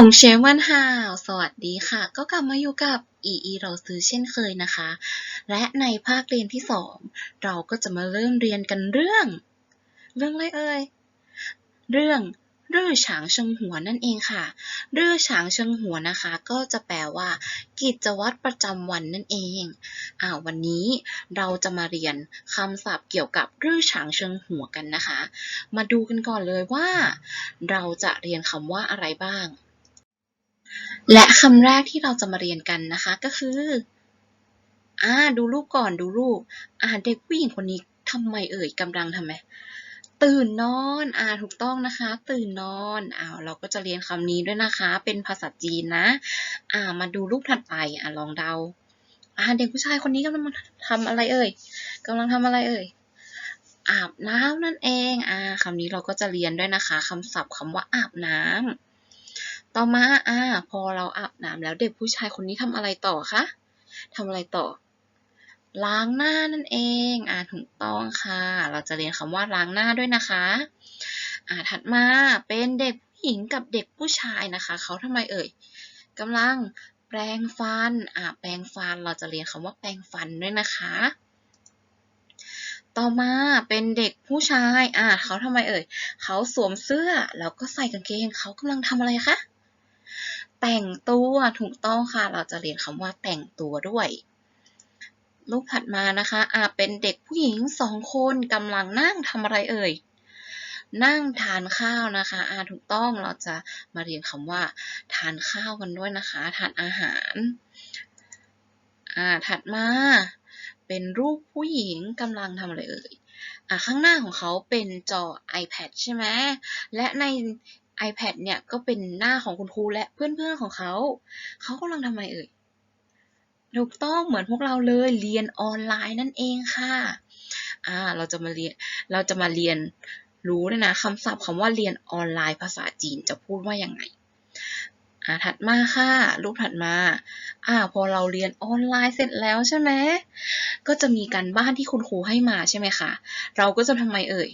ส่งเชฟวันฮาวสวัสดีค่ะ ก็กลับมาอยู่กับอีอีเราซื้อเช่นเคยนะคะ และในภาคเรียนที่สองเราก็จะมาเริ่มเรียนกันเรื่อง เรื่องอะไรเอ่ย เรื่องรื่อฉางเชิงหัวนั่นเองค่ะ รื่อฉางเชิงหัวนะคะ ก็จะแปลว่า กิจวัตรประจำวันนั่นเองอ่าวันนี้เราจะมาเรียนคำศัพท์เกี่ยวกับรื่อฉางเชิงหัวกันนะคะ มาดูกันก่อนเลยว่า เราจะเรียนคำว่าอะไรบ้าง และคำแรกที่เราจะมาเรียนกันนะคะก็คือ อ่า ดูรูปก่อนดูรูป อ่า เด็กผู้หญิงคนนี้ทำไมเอ่ยกำลังทำไม ตื่นนอน อ่า ถูกต้องนะคะ ตื่นนอน อ้าว เราก็จะเรียนคำนี้ด้วยนะคะ เป็นภาษาจีนนะ อ่า มาดูรูปถัดไป อ่าลองเดา อ่า เด็กผู้ชายคนนี้กำลังทำอะไรเอ่ยกำลังทำอะไรเอ่ยอาบน้ำนั่นเอง อ่าคำนี้เราก็จะเรียนด้วยนะคะคำศัพท์คำว่าอาบน้ำ ต่อมาอ่าพอเราอาบน้ำแล้วเด็กผู้ชายคนนี้ทำอะไรต่อคะทำอะไรต่อ ล้างหน้านั่นเอง อ่าถูกต้องค่ะ เราจะเรียนคำว่าล้างหน้าด้วยนะคะ อ่าถัดมาเป็นเด็กผู้หญิงกับเด็กผู้ชายนะคะ เขาทำไมเอ่ยกำลังแปรงฟัน อ่าแปรงฟัน เราจะเรียนคำว่าแปรงฟันด้วยนะคะ ต่อมาเป็นเด็กผู้ชาย อ่าเขาทำไมเอ่ย เขาสวมเสื้อแล้วก็ใส่กางเกง เขากำลังทำอะไรคะ แต่งตัวถูกต้องค่ะ เราจะเรียนคำว่าแต่งตัวด้วย รูปถัดมานะคะอ่าเป็นเด็กผู้หญิงสองคนกำลังนั่งทำอะไรเอ่ย นั่งทานข้าวนะคะอ่าถูกต้องเราจะมาเรียนคำว่า ทานข้าวกันด้วยนะคะ ทานอาหารอ่าถัดมาเป็นรูปผู้หญิงกำลังทำอะไรเอ่ยอ่าข้างหน้าของเขาเป็นจอ iPad ใช่ไหมและใน iPad เนี่ยก็เป็นหน้าของคุณครูและเพื่อนๆของเขา เขากำลังทำอะไรเอ่ย ถูกต้องเหมือนพวกเราเลยเรียนออนไลน์นั่นเองค่ะ อ่าเราจะมาเรียนเราจะมาเรียนรู้ด้วยนะคำศัพท์คำว่าเรียนออนไลน์ภาษาจีนจะพูดว่ายังไงอ่าถัดมาค่ะรูปถัดมา อ่า พอเราเรียนออนไลน์เสร็จแล้วใช่ไหมก็จะมีการบ้านที่คุณครูให้มาใช่ไหมคะ เราก็จะทำไมเอ่ย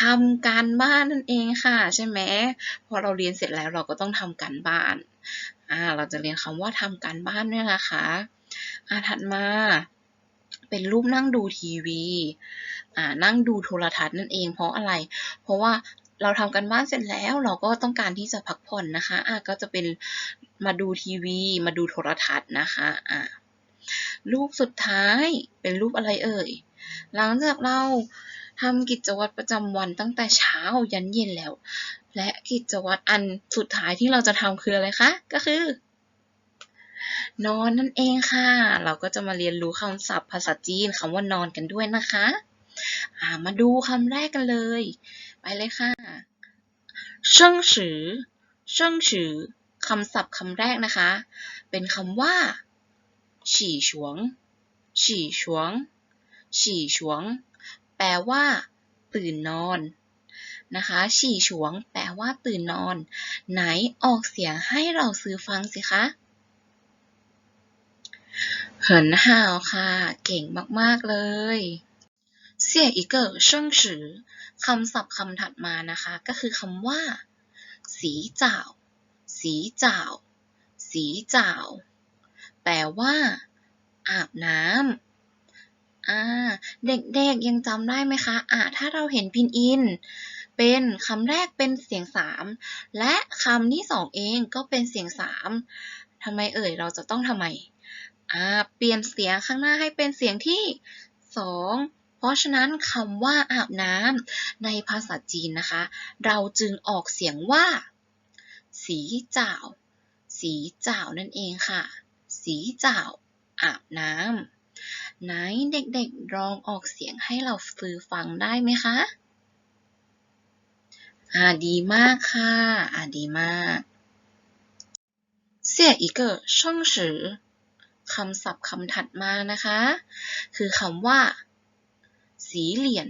ทำการบ้านนั่นเองค่ะ ใช่ไหมพอเราเรียนเสร็จแล้วเราก็ต้องทำการบ้านอ่าเราจะเรียนคำว่าทำการบ้านด้วยนะคะอ่าถัดมา เป็นรูปนั่งดูทีวีอ่านั่งดูโทรทัศน์นั่นเอง เพราะอะไร เพราะว่าเราทำการบ้านเสร็จแล้วเราก็ต้องการที่จะพักผ่อนนะคะอ่าก็จะเป็นมาดูทีวี มาดูโทรทัศน์นะคะอ่ารูปสุดท้ายเป็นรูปอะไรเอ่ย หลังจากเรา ทำกิจวัตรประจำวันตั้งแต่เช้ายันเย็นแล้ว และกิจวัตรอันสุดท้ายที่เราจะทำคืออะไรคะ ก็คือนอนนั่นเองค่ะ เราก็จะมาเรียนรู้คำศัพท์ภาษาจีนคำว่านอนกันด้วยนะคะามาดูคำแรกกันเลย ไปเลยค่ะเชิงฉือเชิงฉือคำศัพท์คำแรกนะคะ เป็นคำว่าฉี่ฉวงฉี่ฉวงฉี่ฉวง แปลว่า ตื่นนอนนะคะฉี่ฉวง แปลว่า ตื่นนอน ไหนออกเสียงให้เราซื้อฟังสิคะเหินห่าวค่ะ เก่งมาก ๆ เลยเสี่ยอีกเกอร์เชิงฉือคำศัพท์คำถัดมานะคะ ก็คือคำว่า สีจ่าวสีจ่าวสีจ่าวแปลว่า อาบน้ำ อ่า เด็กๆยังจำได้ไหมคะอ่าถ้าเราเห็นพินอิน เป็นคำแรกเป็นเสียงสามและคำที่สองเองก็เป็นเสียงสามทำไมเอ่ยเราจะต้องทำไมอ่าเปลี่ยนเสียงข้างหน้าให้เป็นเสียงที่สองเพราะฉะนั้นคำว่าอาบน้ำในภาษาจีนนะคะ เราจึงออกเสียงว่า สีจ่าวสีจ่าวนั่นเองค่ะ สีจ่าวอาบน้ำ ไหนเด็กๆลองออกเสียงให้เราซื้อฟังได้ไหมคะอ่าดีมากค่ะอ่าดีมากเสี่ยอีกเกอร์ช่องฉือคำศัพท์คำถัดมานะคะ คือคำว่า สีเหลี่ยน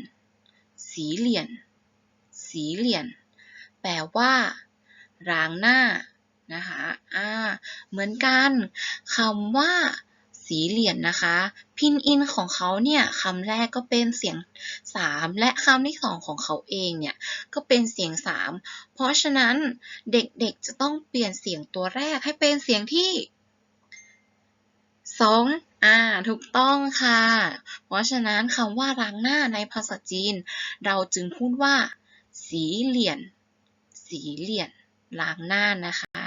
สีเหลี่ยน สีเหลี่ยน แปลว่าล้างหน้านะคะอ่าเหมือนกันคำว่า สีเหรียญนะคะ พินอินของเขาเนี่ยคำแรกก็เป็นเสียงสามและคำที่สองของเขาเองเนี่ยก็เป็นเสียงสามเพราะฉะนั้นเด็กๆจะต้องเปลี่ยนเสียงตัวแรกให้เป็นเสียงที่สองอ่า ถูกต้องค่ะ เพราะฉะนั้นคำว่าล้างหน้าในภาษาจีน เราจึงพูดว่า สีเหรียญสีเหรียญล้างหน้านะคะ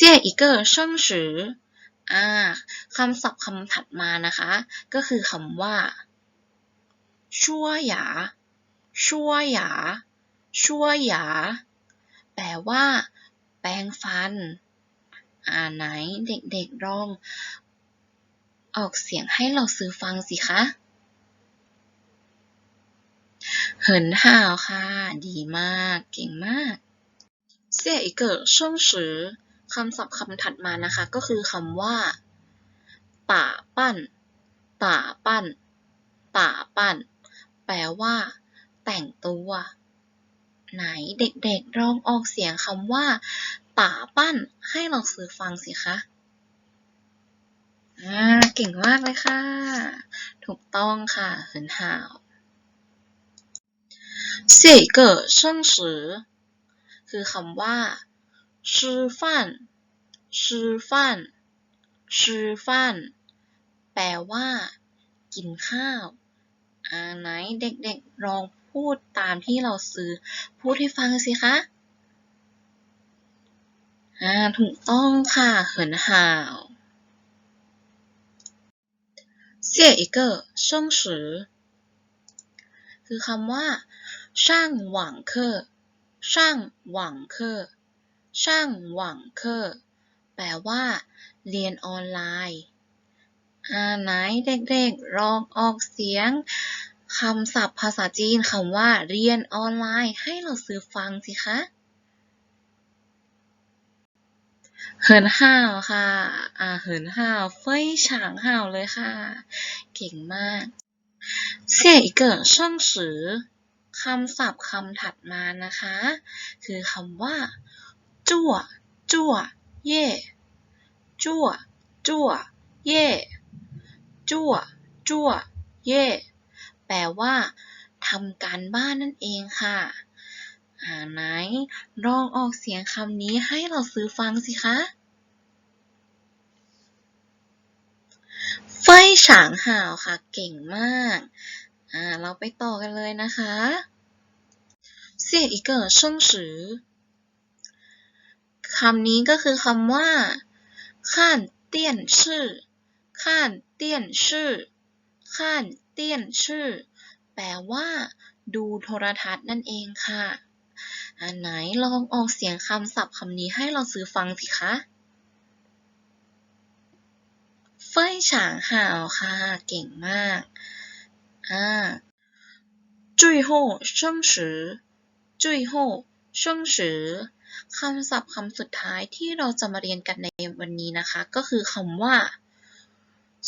เสี่ยอีเกอร์ช่องสืออ่าคำศัพท์คำถัดมานะคะ ก็คือคำว่า ชั่วหยา ชั่วหยา ชั่วหยา แปลว่า แปรงฟัน อ่าไหนเด็กๆลอง ออกเสียงให้เราซื้อฟังสิคะเหินห่าวค่ะ ดีมาก เก่งมากเสี่ยอีกเกิดช่องสือ คำศัพท์คำถัดมานะคะ ก็คือคำว่าป่าปั้น ป่าปั้น ป่าปั้น แปลว่า แต่งตัว ไหนเด็กๆลองออกเสียงคำว่า ป่าปั้น ให้เราซื้อฟังสิคะอ่าเก่งมากเลยค่ะ ถูกต้องค่ะเหินห่าวเสี่ยอีกเกิดช่องสือคือคำว่า ชื่อฟันชื่อฟันชื่อฟันแปลว่า กินข้าวอ่าไหนเด็กๆลองพูดตามที่เราซื้อ พูดให้ฟังสิคะอ่าถูกต้องค่ะเหินห่าวเสียอีกเกอร์ช่องสือคือคำว่าช่างหวังเคอช่างหวังเคอ ช่างหวังเคอแปลว่า เรียนออนไลน์อาไหนเด็กๆลองออกเสียงคำศัพท์ภาษาจีนคำว่า เรียนออนไลน์ ให้เราซื้อฟังสิคะเหินห่าวค่ะ อ่า เหินห่าว เฟยฉางห่าวเลยค่ะ เก่งมาก เสี่ยอีกเกิดช่องสือคำศัพท์คำถัดมานะคะ คือคำว่า จั่ว จั่ว เย่ จั่ว จั่ว เย่ จั่ว จั่ว เย่ แปลว่าทำการบ้านนั่นเองค่ะอ่าไหนลองออกเสียงคำนี้ให้เราซื้อฟังสิคะเฟฉางห่าวค่ะ เก่งมากอ่าเราไปต่อกันเลยนะคะเสียอีกเกิดช่องสือ คำนี้ก็คือคำว่าข้านเตี้ยนชื่อข้านเตี้ยนชื่อข้านเตี้ยนชื่อ แปลว่า ดูโทรทัศน์นั่นเองค่ะ อันไหนลองออกเสียงคำศัพท์คำนี้ให้เราซื้อฟังสิคะเฟยฉางห่าวค่ะ เก่งมากอ่าจุยโฮช่งสือจุยโฮ ช่วงสือคำศัพท์คำสุดท้ายที่เราจะมาเรียนกันในวันนี้นะคะ ก็คือคำว่า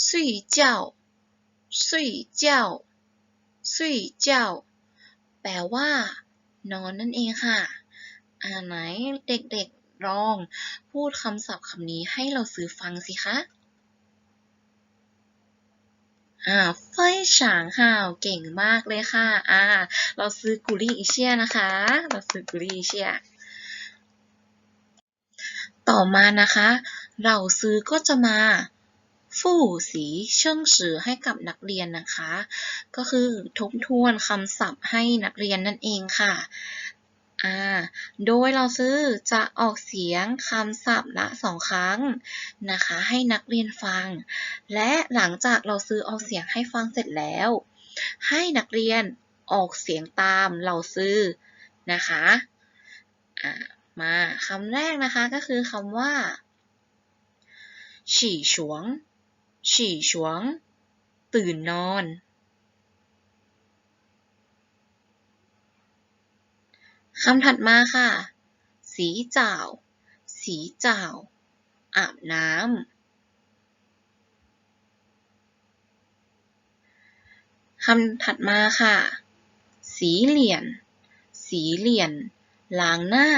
สุยเจ้าสุยเจ้าสุยเจ้าแปลว่า นอนนั่นเองค่ะ อ่าไหนเด็กๆลอง พูดคำศัพท์คำนี้ให้เราซื้อฟังสิคะ อ่าเฟยฉางห่าวเก่งมากเลยค่ะ อ่า เราซื้อกุลี่อีเชียนะคะ เราซื้อกุลี่อีเชีย ต่อมานะคะ เราซื้อก็จะมาฟู่สีเชิงสือให้กับนักเรียนนะคะ ก็คือทบทวนคำศัพท์ให้นักเรียนนั่นเองค่ะ อ่า โดยเราซื้อจะออกเสียงคำศัพท์ละสองครั้งนะคะ ให้นักเรียนฟัง และหลังจากเราซื้อออกเสียงให้ฟังเสร็จแล้ว ให้นักเรียนออกเสียงตามเราซื้อนะคะอ่ามาคำแรกนะคะก็คือคำว่าฉี่ฉวงฉี่ฉวง ตื่นนอน คำถัดมาค่ะ สีจ่าวสีจ่าวอาบน้ำ คำถัดมาค่ะ สีเหลี่ยน สีเหลี่ยน ล้างหน้า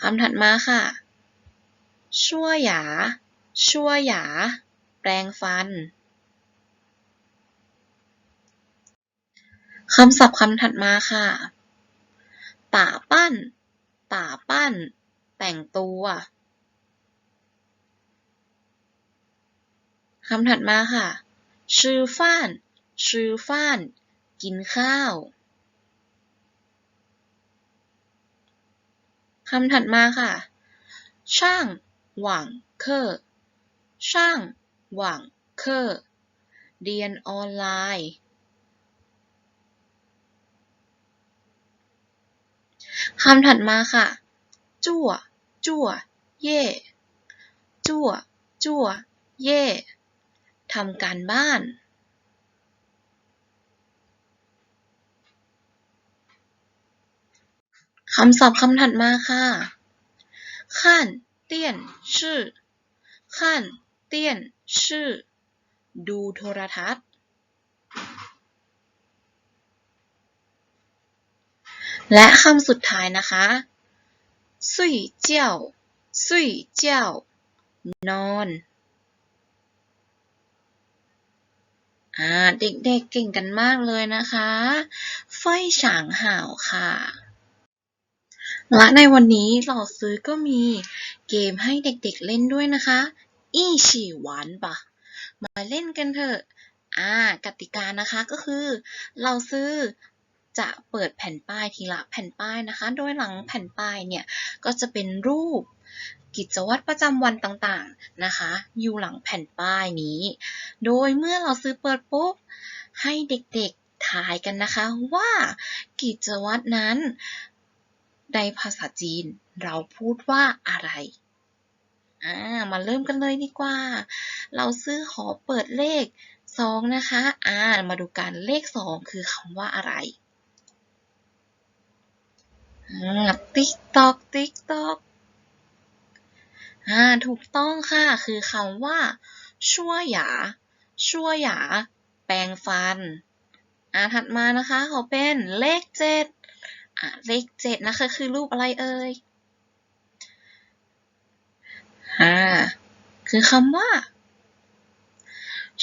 คำถัดมาค่ะ ชั่วหยา ชั่วหยา แปรงฟัน คำศัพท์คำถัดมาค่ะ ป่าปั้น ป่าปั้น แต่งตัวคำถัดมาค่ะ ชื่อฟ้าน ชื่อฟ้าน กินข้าวคำถัดมาค่ะ ช่าง หว่าง เคอร์ช่าง หว่าง เคอร์เรียนออนไลน์ คำถัดมาค่ะ จั่ว จั่ว เย่ จั่ว จั่ว เย่ทำการบ้าน คำศัพท์คำถัดมาค่ะขั้นเตี้ยนชื่อขั้นเตี้ยนชื่อ ดูโทรทัศน์ และคำสุดท้ายนะคะสุยเจ้าสุยเจ้านอนอ่าเด็กๆเก่งกันมากเลยนะคะเฟฉางห่าวค่ะ และในวันนี้หล่อซื้อก็มีเกมให้เด็กๆเล่นด้วยนะคะ อี้ฉี่หวานปะมาเล่นกันเถอะอ่ากติกานะคะก็คือ เราซื้อ จะเปิดแผ่นป้ายทีละแผ่นป้ายนะคะ โดยหลังแผ่นป้ายเนี่ยก็จะเป็นรูปกิจวัตรประจำวันต่างๆนะคะ อยู่หลังแผ่นป้ายนี้ โดยเมื่อเราซื้อเปิดปุ๊บให้เด็กๆทายกันนะคะว่ากิจวัตรนั้นในภาษาจีนเราพูดว่าอะไรอ่ามาเริ่มกันเลยดีกว่า เราซื้อขอเปิดเลขสองนะคะอ่ามาดูกันเลขสองคือคำว่าอะไร ติ๊กตอกติ๊กตอกอ่าถูกต้องค่ะ คือคำว่า ชั่วหยา ชั่วหยา แปรงฟันอ่าถัดมานะคะขอเป็นเลขเจ็ดอ่าเลขเจ็ดนะคะ คือรูปอะไรเอ่ยอ่าคือคำว่า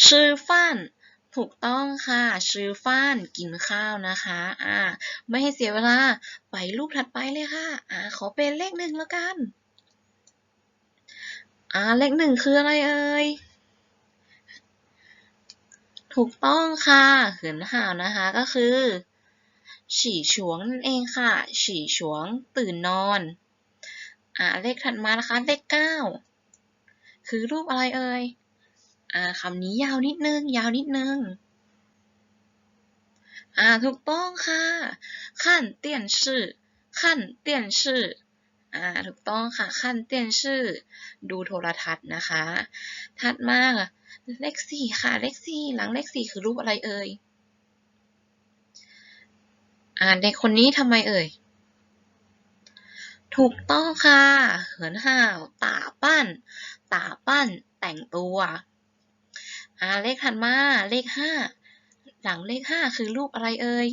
ชื่อฟ้าน ถูกต้องค่ะชื่อฟ้านกินข้าวนะคะ อ่า ไม่ให้เสียเวลา ไปรูปถัดไปเลยค่ะ อ่า ขอเป็นเลขหนึ่งแล้วกัน อ่า เลขหนึ่งคืออะไรเอ่ยถูกต้องค่ะเหินห่าวนะคะก็คือ ฉี่ฉวงนั่นเองค่ะ ฉี่ฉวงตื่นนอน อ่าเลขถัดมานะคะ เลขเก้าคือรูปอะไรเอ่ย อ่าคำนี้ยาวนิดนึง ยาวนิดนึง อ่า ถูกต้องค่ะขั้นเตียนชื่อขั้นเตียนชื่ออ่า ถูกต้องค่ะขั้นเตียนชื่อ ดูโทรทัศน์นะคะ ถัดมาเลขสี่ค่ะ เลขสี่หลังเลขสี่คือรูปอะไรเอ่ย อ่าเด็กคนนี้ทำไมเอ่ยถูกต้องค่ะ เหินห่าว ตาปั้น ตาปั้น แต่งตัว อ่าเลขถัดมาเลขห้าหลังเลขห้าคือรูปอะไรเอ่ย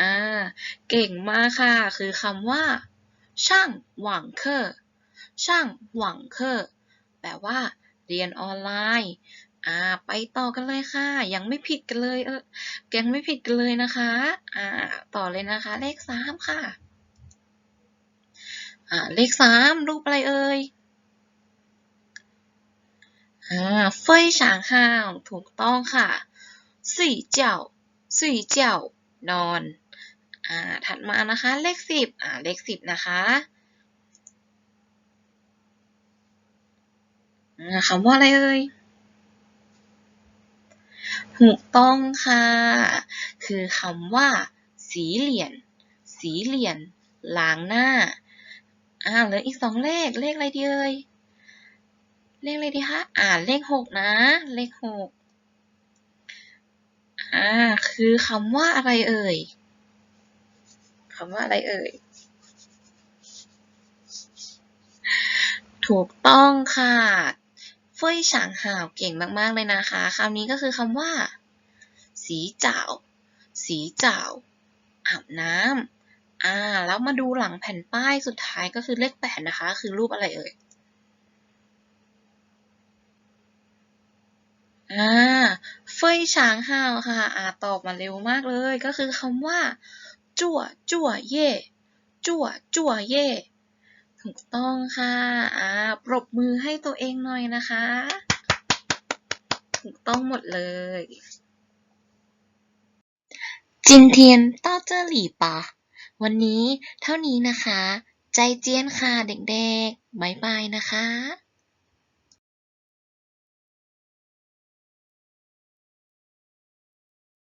อ่าเก่งมากค่ะ คือคำว่า ช่างหวังเคอร์ช่างหวังเคอร์แปลว่า เรียนออนไลน์อ่าไปต่อกันเลยค่ะ ยังไม่ผิดกันเลยเออยังไม่ผิดกันเลยนะคะอ่าต่อเลยนะคะ เลขสามค่ะอ่าเลขสามรูปอะไรเอ่ย อ่าเฟยฉางห่าวถูกต้องค่ะสี่เจ้าสี่เจ้านอนอ่าถัดมานะคะเลขสิบอ่าเลขสิบนะคะคำว่าอะไรเอ่ยถูกต้องค่ะ คือคำว่า สีเหรียญสีเหรียญล้างหน้าอ่าเหลืออีกสองเลขเลขอะไรดีเอ่ย เลขอะไรดีคะอ่าเลขหกนะ เลขหกอ่า คือคำว่าอะไรเอ่ยคำว่าอะไรเอ่ย ถูกต้องค่ะเฟยฉางห่าวเก่งมาก ๆ เลยนะคะคำนี้ก็คือคำว่า สีเจ้า สีเจ้าอาบน้ำอ่า แล้วมาดูหลังแผ่นป้ายสุดท้ายก็คือเลขแปดนะคะ คือรูปอะไรเอ่ย อ่าเฟยฉางฮาวค่ะอ่าตอบมาเร็วมากเลย ก็คือคำว่า จั่วจั่วเย่จั่วจั่วเย่ถูกต้องค่ะอ่าปรบมือให้ตัวเองหน่อยนะคะ ถูกต้องหมดเลยจินเทียนต้าเจ้อหลี่ปะวันนี้เท่านี้นะคะ ใจเจียนค่ะเด็กๆ บ๊ายบายนะคะ